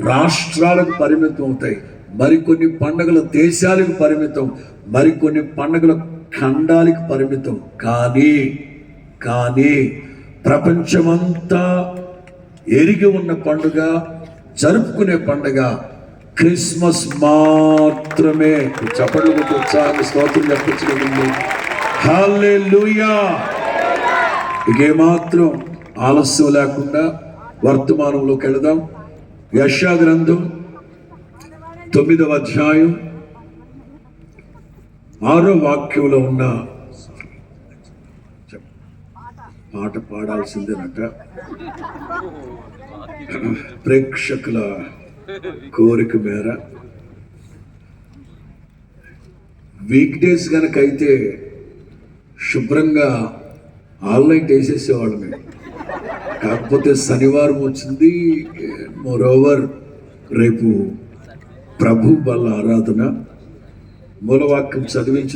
రాష్ట్రాలకు పరిమితం అవుతాయి. మరికొన్ని పండుగల దేశాలకు పరిమితం. మరికొన్ని పండుగల ఖండాలకు పరిమితం. కానీ కానీ ప్రపంచమంతా ఎరిగి ఉన్న పండుగ జరుపుకునే పండుగ క్రిస్మస్ మాత్రమే. చప్పట్లు కొట్టి ఉత్సాహాన్ని స్తోత్రం చెప్పించగలిగింది. హాలే లూయా ఇకేమాత్రం ఆలస్యం లేకుండా వర్తమానంలోకి వెళదాం. యశా గ్రంథం తొమ్మిదవ అధ్యాయం ఆరో వాక్యంలో ఉన్న పాట పాడాల్సిందేనట. ప్రేక్షకుల కోరిక మేర. వీక్డేస్ కనుక అయితే శుభ్రంగా ఆన్లైన్ వేసేసేవాళ్ళు మేము కాకపోతే శనివారం వచ్చింది. మోరోవర్ రేపు ప్రభు బల ఆరాధన. మూలవాక్యం చదివించిన